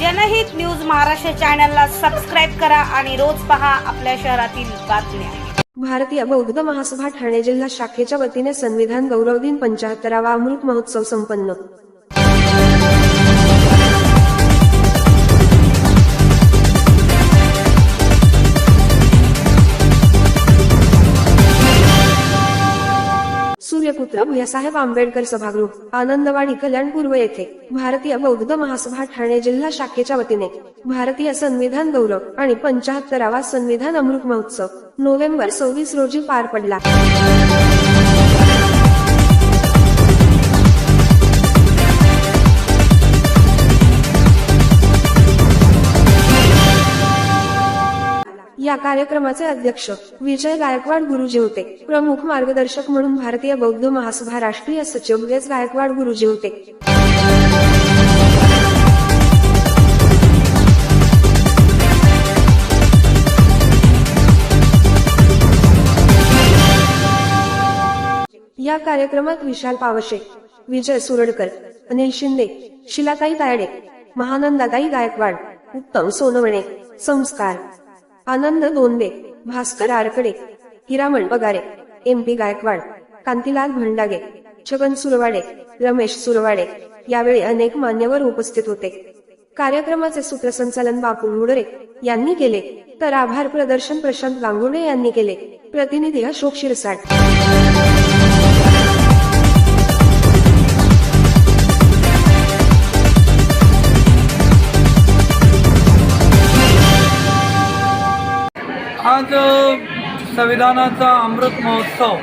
जनहित न्यूज महाराष्ट्र चॅनलला सबस्क्राईब करा आणि रोज पहा आपल्या शहरातील बातम्या. भारतीय बौद्ध महासभा ठाणे जिल्हा शाखेच्या वतीने संविधान गौरव दिन पंचाहत्तरावा अमृत महोत्सव संपन्न. सूर्यपुत्र भैयासाहेब आंबेडकर सभागृह आनंदवाडी कल्याणपूर्व येथे भारतीय बौद्ध महासभा ठाणे जिल्हा शाखेच्या वतीने भारतीय संविधान गौरव आणि पंचाहत्तरावा संविधान अमृत महोत्सव नोव्हेंबर सव्वीस रोजी पार पडला. या कार्यक्रमाचे अध्यक्ष विजय गायकवाड गुरुजी होते. प्रमुख मार्गदर्शक म्हणून भारतीय बौद्ध महासभा राष्ट्रीय सचिव एस गायकवाड गुरुजी होते. या कार्यक्रमात विशाल पावशे विजय सुरडकर अनिल शिंदे शिलाताई तायडे महानंदाताई गायकवाड उत्तम सोनवणे संस्कार. आनंद दोनवे भास्कर आरकडे हिरामण पगारे एम पी गायकवाड कांतीलाल भंडागे छगन सुरवाडे रमेश सुरवाडे यावेळी अनेक मान्यवर उपस्थित होते. कार्यक्रमाचे सूत्रसंचालन बापू मुडरे यांनी केले तर आभार प्रदर्शन प्रशांत गांगुडे यांनी केले. प्रतिनिधी अशोक शिरसाट. आज संविधानाचा अमृत महोत्सव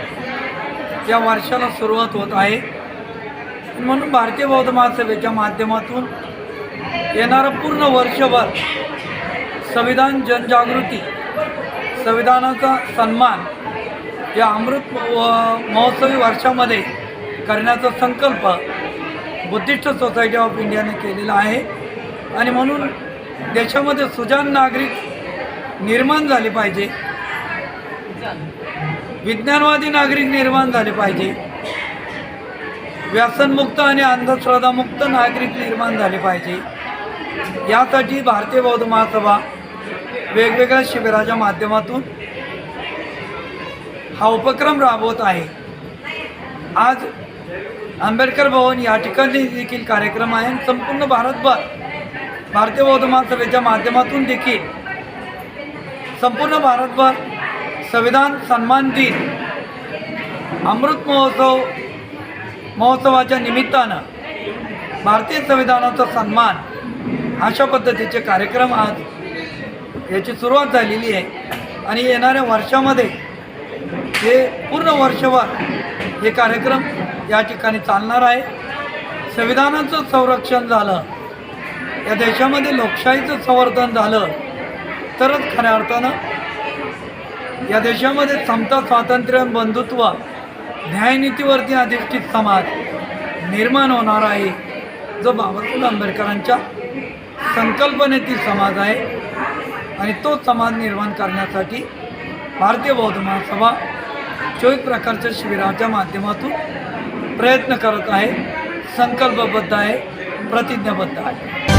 या वर्षाला सुरुवात होत आहे. म्हणून भारतीय बौद्ध महासभेच्या माध्यमातून येणारं पूर्ण वर्षभर संविधान जनजागृती संविधानाचा सन्मान या अमृत व- महोत्सवी वर्षामध्ये करण्याचा संकल्प बुद्धिस्ट सोसायटी ऑफ इंडियाने केलेला आहे. आणि म्हणून देशामध्ये सुजान नागरिक निर्माण झाले पाहिजे. विज्ञानवादी नागरिक निर्माण झाले पाहिजे. व्यसनमुक्त आणि अंधश्रद्धामुक्त नागरिक निर्माण झाले पाहिजे. यासाठी भारतीय बौद्ध महासभा वेगवेगळ्या शिबिराच्या माध्यमातून हा उपक्रम राबवत आहे. आज आंबेडकर भवन या ठिकाणी देखील कार्यक्रम आहे आणि संपूर्ण भारतभर भारतीय बौद्ध महासभेच्या माध्यमातून देखील संपूर्ण भारतभर संविधान सन्मान दिन अमृत महोत्सव महोत्सवाच्या निमित्तानं भारतीय संविधानाचा सन्मान अशा पद्धतीचे कार्यक्रम आज याची सुरुवात झालेली आहे. आणि येणाऱ्या वर्षामध्ये हे पूर्ण वर्षभर हे कार्यक्रम या ठिकाणी चालणार आहे. संविधानाचं संरक्षण झालं. या देशामध्ये लोकशाहीचं संवर्धन झालं. तरच खऱ्या अर्थानं या देशामध्ये समता स्वातंत्र्य बंधुत्व न्यायनीतीवरती अधिष्ठित समाज निर्माण होणार आहे जो बाबासाहेब आंबेडकरांच्या संकल्पनेतील समाज आहे आणि तो समाज निर्माण करण्यासाठी भारतीय बौद्ध महासभा चोवीस प्रकारच्या शिबिराच्या माध्यमातून प्रयत्न करत आहे संकल्पबद्ध आहे प्रतिज्ञाबद्ध आहे.